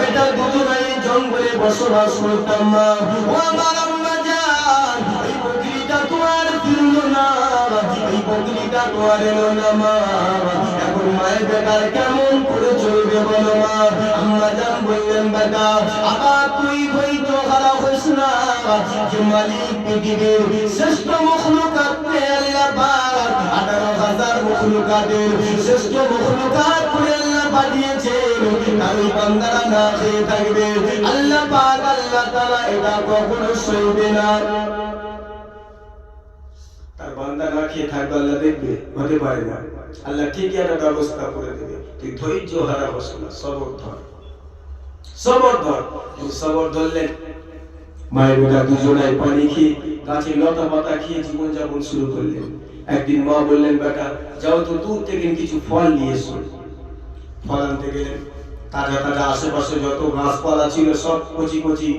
বেটা দুজনাই জঙ্গলে বসবাস করতাম মা। ও আমার আম্মা জান এই বকরিটা তো আর ফিরলো না। এই বকরিটা তো আর এলো না মা। এখন মায়ের বেটার কেমন করে চলবে বলো মা? আম্মা জান বললেন, বেটা, আবার তুই ধৈর্য হারা হইস না। যে মালিক পৃথিবীর শ্রেষ্ঠ মখলুকাত আল্লাহ পাক আঠারো হাজার মখলুকাতের শ্রেষ্ঠ মখলুকাত আল্লাহ তার বান্দা না খেয়ে থাকবে, আল্লাহ দেখবে, হতে পারে না। আল্লাহ ঠিকই একটা ব্যবস্থা করে দেবে। তুই ধৈর্য হারা না, সবর ধর। সবর ধর। সবর ধরলেন মায়ের দুজনায় পানি খেয়ে গাছে লতা পাতা খেয়ে শুরু করলেন। একদিন মা বললেন, বেটা, যাও তো দূর থেকে কিছু ফল নিয়ে এসো। ফল আনতে গেলেন। তাজা তাজা আশেপাশে যত গাছপালা ছিল সব কচি কচি